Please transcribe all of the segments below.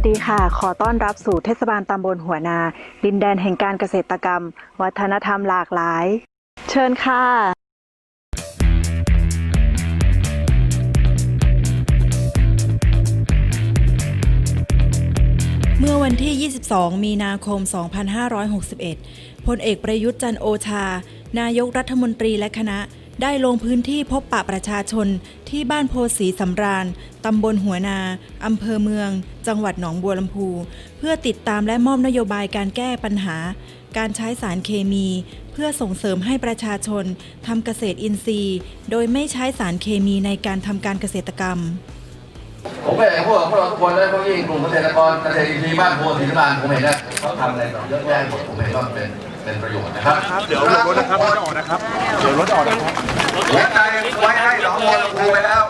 สดีค่ะ ขอต้อนรับสู่เทศบาลตำบลหัวนา ดินแดนแห่งการเกษตรกรรม วัฒนธรรมหลากหลาย เชิญค่ะเมื่อวันที่ 22 มีนาคม 2561 พลเอกประยุทธ์จันโอชา นายกรัฐมนตรีและคณะ ได้ลงพื้นที่พบปะประชาชนที่บ้านโพสีสำราญ ตำบลหัวนา อำเภอเมือง จังหวัดหนองบัวลำพู เพื่อติดตามและมอบนโยบายการแก้ปัญหา การใช้สารเคมี เพื่อส่งเสริมให้ประชาชนทำเกษตรอินทรีย์ โดยไม่ใช้สารเคมีในการทำการเกษตรกรรม ผมก็อยากจะพูดกับพวกเราทุกคนและพวกยิ่งกลุ่มเกษตรกรเกษตรอินทรีย์บ้านโพธิบาลผมเห็นนะเขาทำอะไรแบบเยอะแยะหมดผมเห็นว่าเป็น เป็นประโยชน์นะครับเดี๋ยวรถนะครับรถออกนะครับเดี๋ยวรถออกนะครับหัวใจไว้ให้หนองบัวลำพูไปแล้ว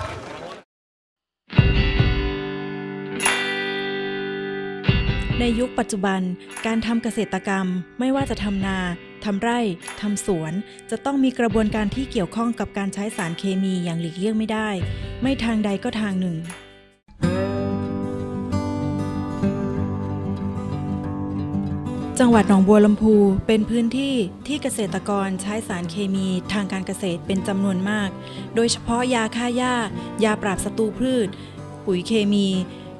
ในยุคปัจจุบันการทำเกษตรกรรมไม่ว่าจะทำนาทำไร่ทำสวน จะต้องมีกระบวนการที่เกี่ยวข้องกับการใช้สารเคมีอย่างหลีกเลี่ยงไม่ได้ ไม่ทางใดก็ทางหนึ่ง จังหวัดหนองบัวลำพูเป็นพื้นที่ที่เกษตรกรใช้สารเคมีทางการเกษตรเป็นจำนวนมาก โดยเฉพาะยาฆ่าหญ้า ยาปราบศัตรูพืช ปุ๋ยเคมี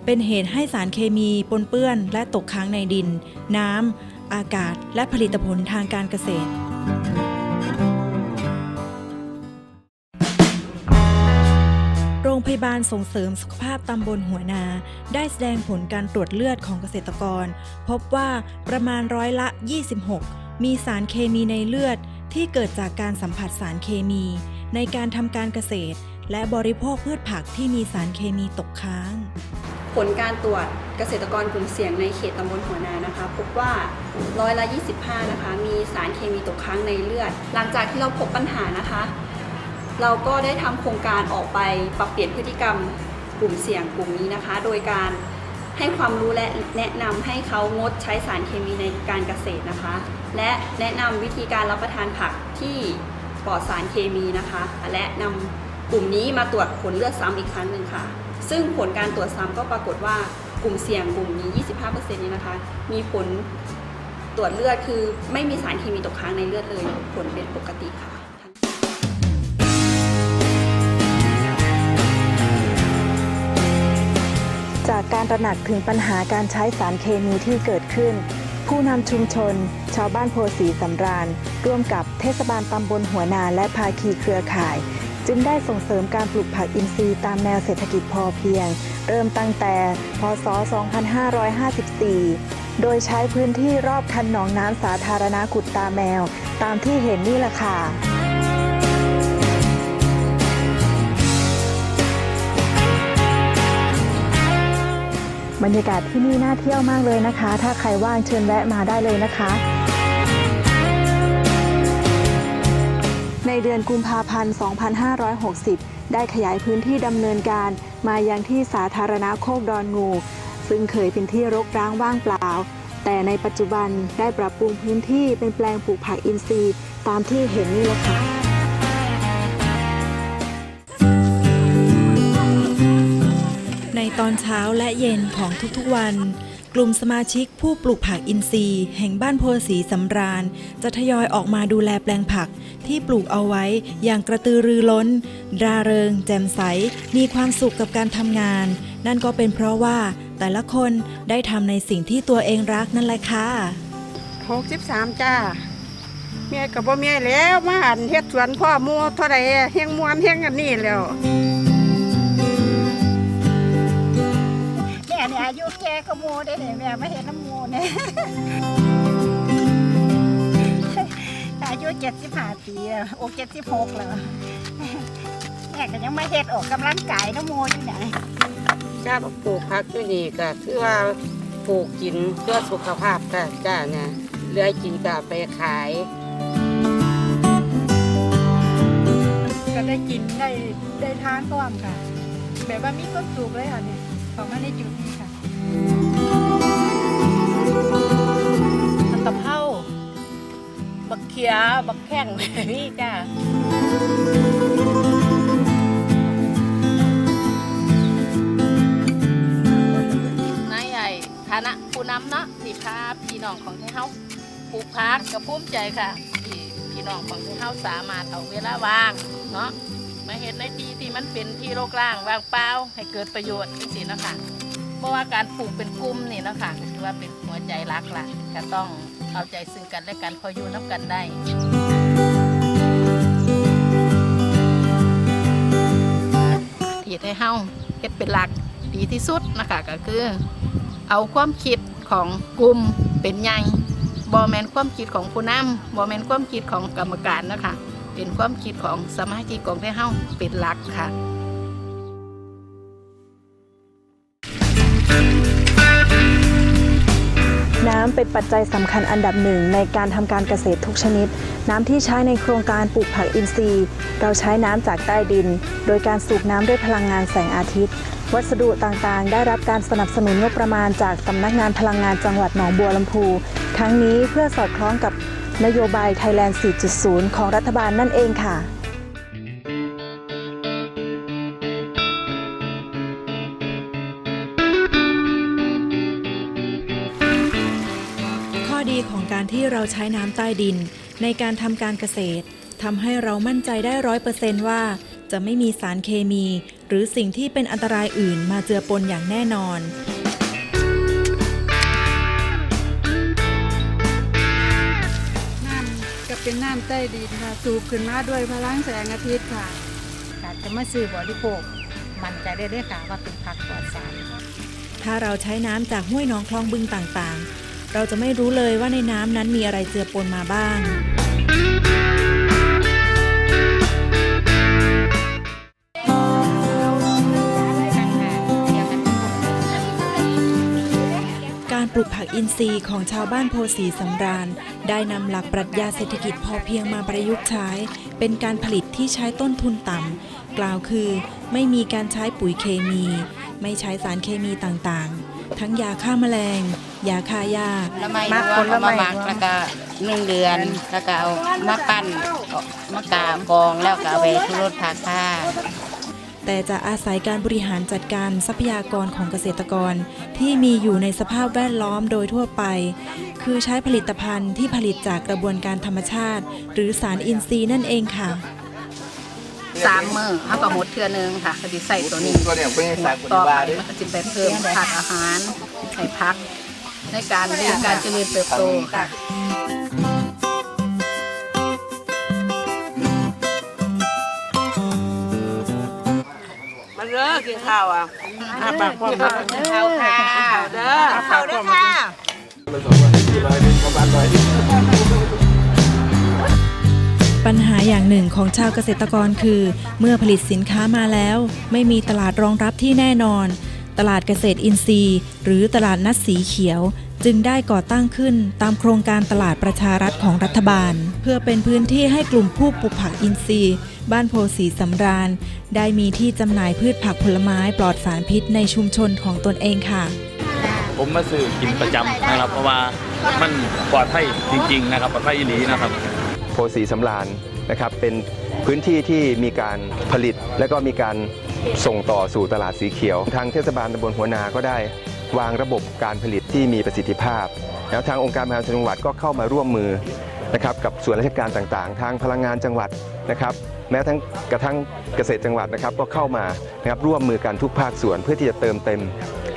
เป็นเหตุให้สารเคมีปนเปื้อน และตกค้างในดิน น้ำ อากาศ และผลิตผลทางการเกษตร รงพยาบาลส่งเสริมสุขภาพตำบลหัวนา ได้แสดงผลการตรวจเลือดของเกษตรกร พบว่าประมาณร้อยละ 26 มีสารเคมีในเลือดที่เกิดจากการสัมผัสสารเคมี ในการทำการเกษตร และบริโภคพืชผักที่มีสารเคมีตกค้าง ผลการตรวจเกษตรกรกลุ่มเสี่ยงในเขตตำบลหัวนานะคะ พบว่าร้อยละ 25 นะคะ มีสารเคมีตกค้างในเลือด หลังจากที่เราพบปัญหานะคะ เราก็ได้ทำโครงการออกไปปรับเปลี่ยนพฤติกรรมกลุ่มเสี่ยงกลุ่มนี้นะคะ โดยการให้ความรู้และแนะนำให้เขางดใช้สารเคมีในการเกษตรนะคะ และแนะนำวิธีการรับประทานผักที่ปลอดสารเคมีนะคะ และนำกลุ่มนี้มาตรวจผลเลือดซ้ำอีกครั้งหนึ่งค่ะ ซึ่งผลการตรวจซ้ำก็ปรากฏว่ากลุ่มเสี่ยงกลุ่มนี้ 25%นี้นะคะ มีผลตรวจเลือดคือไม่มีสารเคมีตกค้างในเลือดเลย ผลเป็นปกติค่ะ จากการตระหนักถึงปัญหาการใช้สารเคมีที่เกิดขึ้น ผู้นำชุมชน ชาวบ้านโพสีสำราญ ร่วมกับเทศบาลตำบลหัวนาและภาคีเครือข่าย จึงได้ส่งเสริมการปลูกผักอินทรีย์ตามแนวเศรษฐกิจพอเพียง เริ่มตั้งแต่ พศ 2554 โดยใช้พื้นที่รอบคันหนองน้ำสาธารณะกุดตาแมว ตามที่เห็นนี่แหละค่ะ บรรยากาศที่นี่น่าเที่ยวมากเลยนะคะ ถ้าใครว่างเชิญแวะมาได้เลยนะคะ ในเดือนกุมภาพันธ์ 2560 ได้ขยายพื้นที่ดำเนินการมายังที่สาธารณะโคกดอนงู ซึ่งเคยเป็นที่รกร้างว่างเปล่า แต่ในปัจจุบันได้ปรับปรุงพื้นที่เป็นแปลงปลูกผักอินทรีย์ ตามที่เห็นนี่แหละค่ะ ตอนเช้าและเย็นของทุกๆวัน กลุ่มสมาชิกผู้ปลูกผักอินทรีย์ แห่งบ้านโพสีสำราญ จะทยอยออกมาดูแลแปลงผักที่ปลูกเอาไว้อย่างกระตือรือร้นราเริง แจ่มใส มีความสุขกับการทำงาน นั่นก็เป็นเพราะว่าแต่ละคนได้ทำในสิ่งที่ตัวเองรักนั่นแหละค่ะหกสิบสามจ้าเมียกับบ่เมียแล้วมาหันเฮ็ดสวนพ่อหมูเท่าไรเฮงมวนเฮงอันนี้แล้ว เนี่ยอายุแก่ก็โมได้เนี่ยแม่ไม่เห็นน้ำโมเนี่ยอายุเจ็ดสิบห้าปีอะโอ้เจ็ดสิบหกแล้วแม่ก็ยังไม่เฮ็ดออกกำลังกายน้ำโมอยู่ไหนจ้าปลูกผักอยู่นี่ก็คือว่าปลูกกินเพื่อสุขภาพค่ะจ้าเนี่ยเหลือกินก็เอาไปขาย ก็ได้กินได้ได้ทานพร้อมค่ะ แบบว่ามีความสุขเลยค่ะเนี่ย ของมาในจุดนี้ค่ะตะเภาบักเขียบักแข้งนี่จ้านายใหญ่นะผู้นำเนาะที่พาพี่น้องของที่เฮาปลูกพักกับภูมิใจค่ะที่พี่น้องของที่เฮาสามารถเอาเวลาว่างเนาะ มาเห็นในที่ที่มันเป็นที่โรคร่างว่างเปล่าให้เกิดประโยชน์จริงๆเนาะค่ะเพราะว่าการปลูกเป็นกลุ่มนี่เนาะค่ะถือว่าเป็นหัวใจหลักล่ะก็ต้องเอาใจซึ่งกันและกันพออยู่น้ำกันได้ที่ให้เฮาเฮ็ดเป็นหลักดีที่สุดนะคะก็คือ เอาความคิดของกลุ่มเป็นใหญ่บ่แมนความคิดของผู้นำบ่แมนความคิดของกรรมการนะคะ เป็นความคิดของสมาชิกของที่เฮาเป็นหลักค่ะน้ำเป็นปัจจัยสำคัญอันดับหนึ่งในการทำการเกษตรทุกชนิด น้ำที่ใช้ในโครงการปลูกผักอินทรีย์ เราใช้น้ำจากใต้ดิน โดยการสูบน้ำด้วยพลังงานแสงอาทิตย์ วัสดุต่างๆ ได้รับการสนับสนุนงบประมาณจากสำนักงานพลังงานจังหวัดหนองบัวลำพู ทั้งนี้เพื่อสอดคล้องกับ นโยบายไทยแลนด์ 4.0 ของรัฐบาลนั่นเองค่ะ ข้อดีของการที่เราใช้น้ำใต้ดิน ในการทำการเกษตรทำให้เรามั่นใจได้ร้อยเปอร์เซนต์ว่า จะไม่มีสารเคมี หรือสิ่งที่เป็นอันตรายอื่นมาเจือปนอย่างแน่นอน เป็นน้ำใต้ดินค่ะ สูบขึ้นมาด้วยพลังแสงอาทิตย์ค่ะกาจะมาซื้อบริโภคมันใจได้ด้วยค่ะว่าเป็นผักปลอดสารถ้าเราใช้น้ำจากห้วยหนองคลองบึงต่างๆ เราจะไม่รู้เลยว่าในน้ำนั้นมีอะไรเจือปนมาบ้าง การปลูกผักอินทรีย์ของชาวบ้านโพสีสำราญ ได้นำหลักปรัชญาเศรษฐกิจพอเพียงมาประยุกต์ใช้ เป็นการผลิตที่ใช้ต้นทุนต่ำ กล่าวคือไม่มีการใช้ปุ๋ยเคมี ไม่ใช้สารเคมีต่างๆ ทั้งยาฆ่าแมลง ยาฆ่าหญ้าแล้วไม่ว่าเอามาบักแล้วก็นึ่งเดือน แล้วก็เอามาปั้นมากามกองแล้วก็เอาไปทุรสผักค่ะ แต่จะอาศัยการบริหารจัดการทรัพยากรของเกษตรกร ที่มีอยู่ในสภาพแวดล้อมโดยทั่วไป คือใช้ผลิตภัณฑ์ที่ผลิตจากกระบวนการธรรมชาติ หรือสารอินทรีย์นั่นเองค่ะสามมือเขาก็หมดเทือนึงค่ะก็จะใส่ตัวนี้ก็เนี่ยเป็นสายปต่ฏิอไปบัติมันก็จะไปเพิ่มผักอาหารให้พัก ในการเรียนการเจริญเติบโตค่ะ มันเลิกกินข้าวอะอาปากความข้าวค่ะเด้อเขาด้วยค่ะปัญหาอย่างหนึ่งของชาวเกษตรกรคือ เมื่อผลิตสินค้ามาแล้ว ไม่มีตลาดรองรับที่แน่นอน ตลาดเกษตรอินทรีย์ หรือตลาดนัดสีเขียว จึงได้ก่อตั้งขึ้นตามโครงการตลาดประชารัฐของรัฐบาล เพื่อเป็นพื้นที่ให้กลุ่มผู้ปลูกผักอินทรีย์ บ้านโพสีสำราญ ได้มีที่จำหน่ายพืชผักผลไม้ปลอดสารพิษในชุมชนของตนเองค่ะ ผมมาซื้อกินประจำนะครับ เพราะว่ามันปลอดภัยจริง ๆ นะครับปลอดภัยอีหลีนะครับโพสีสำราญนะครับเป็นพื้นที่ที่มีการผลิตและก็มีการส่งต่อสู่ตลาดสีเขียว ทางเทศบาลตำบลหัวนาก็ได้ วางระบบการผลิตที่มีประสิทธิภาพแล้วทางองค์การบริหารส่วนจังหวัดก็เข้ามาร่วมมือนะครับกับส่วนราชการต่างๆ ทางพลังงานจังหวัดนะครับ แม้ทั้งกระทั่งเกษตรจังหวัดนะครับก็เข้ามานะครับร่วมมือกันทุกภาคส่วนเพื่อที่จะเติมเต็ม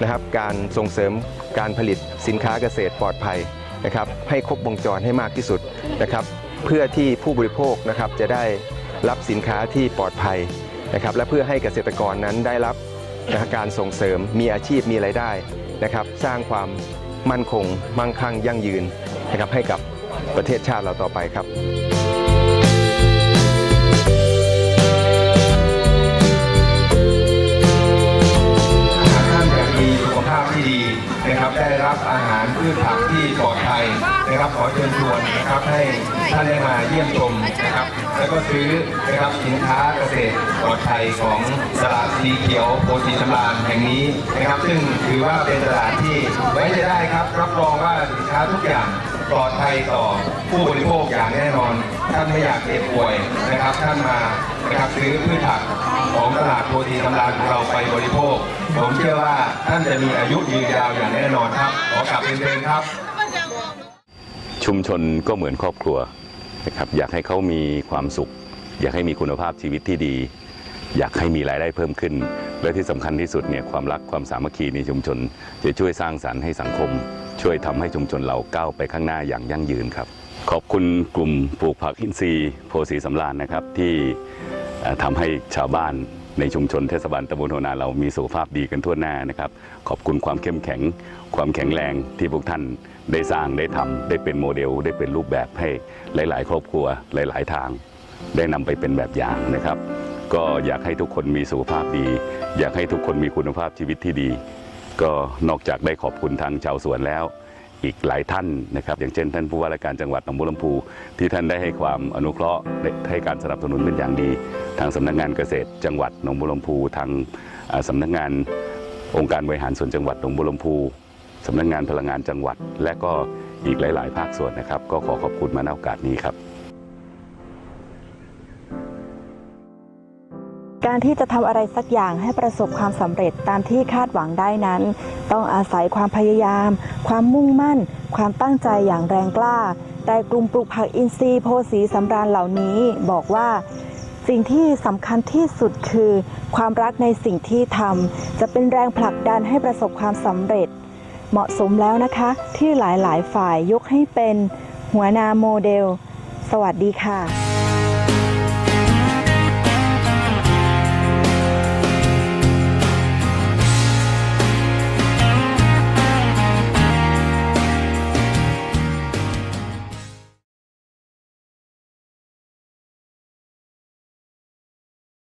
นะครับ การส่งเสริมการผลิตสินค้าเกษตรปลอดภัยนะครับ ให้ครบวงจรให้มากที่สุดนะครับ เพื่อที่ผู้บริโภคนะครับจะได้รับสินค้าที่ปลอดภัยนะครับ และเพื่อให้เกษตรกรนั้นได้รับ นะการส่งเสริมมีอาชีพมีรายได้นะครับ สร้างความมั่นคง มั่งคั่งยั่งยืนนะครับให้กับประเทศชาติเราต่อไปครับท่านจะมีสุขภาพที่ดีนะครับได้รับอาหารพืชผักที่ปลอดภัย นะครับขอเชิญชวนนะครับให้ท่านได้มาเยี่ยมชมนะครับ แล้วก็ซื้อนะครับสินค้าเกษตรปลอดภัยของตลาดสีเขียวโพสีสำราญแห่งนี้นะครับ ซึ่งถือว่าเป็นตลาดที่ไว้ใจได้ครับ รับรองว่าสินค้าทุกอย่างปลอดภัยต่อผู้บริโภคอย่างแน่นอน ท่านไม่อยากเจ็บป่วยนะครับ ท่านมานะครับซื้อพืชผักของตลาดโพธีสำราญของเราไปบริโภค ผมเชื่อว่าท่านจะมีอายุยืนยาวอย่างแน่นอนครับ ขอกลับเรียนเชิญครับ ชุมชนก็เหมือนครอบครัวนะครับอยากให้เขามีความสุข อยากให้มีคุณภาพชีวิตที่ดี อยากให้มีรายได้เพิ่มขึ้น และที่สำคัญที่สุดเนี่ยความรักความสามัคคีในชุมชน จะช่วยสร้างสรรค์ให้สังคม ช่วยทำให้ชุมชนเราก้าวไปข้างหน้าอย่างยั่งยืนครับ ขอบคุณกลุ่มปลูกผักอินทรีย์โพสีสำราญนะครับที่ทำให้ชาวบ้าน ในชุมชนเทศบาลตำบลโหนาเรามีสุขภาพดีกันทั่วหน้านะครับ ขอบคุณความเข้มแข็ง ความแข็งแรงที่พวกท่านได้สร้างได้ทำได้เป็นโมเดล ได้เป็นรูปแบบให้หลาย ๆ ครอบครัวหลาย ๆ ทาง ได้นำไปเป็นแบบอย่างนะครับ ก็อยากให้ทุกคนมีสุขภาพดี อยากให้ทุกคนมีคุณภาพชีวิตที่ดี ก็นอกจากได้ขอบคุณทางชาวสวนแล้ว อีกหลายท่านนะครับ อย่างเช่นท่านผู้ว่าราชการจังหวัดหนองบัวลำพูที่ท่านได้ให้ความอนุเคราะห์ให้การสนับสนุนเป็นอย่างดี ทางสำนักงานเกษตร จังหวัดหนองบัวลำพูทางสำสำนักงานองค์การบริหารส่วนจังหวัดหนองบัวลำพูสำนักงานพลังงานจังหวัด และก็อีกหลาย ๆ ภาคส่วนนะครับ ก็ขอขอบคุณมาในโอกาสนี้ครับ การที่จะทำอะไรสักอย่างให้ประสบความสำเร็จตามที่คาดหวังได้นั้น ต้องอาศัยความพยายาม ความมุ่งมั่น ความตั้งใจอย่างแรงกล้า แต่กลุ่มปลูกผักอินทรีย์โพสีสำราญเหล่านี้บอกว่า สิ่งที่สำคัญที่สุดคือ ความรักในสิ่งที่ทำจะเป็นแรงผลักดันให้ประสบความสำเร็จ เหมาะสมแล้วนะคะ ที่หลายๆ ฝ่ายยกให้เป็น หัวหนาโมเดล สวัสดีค่ะ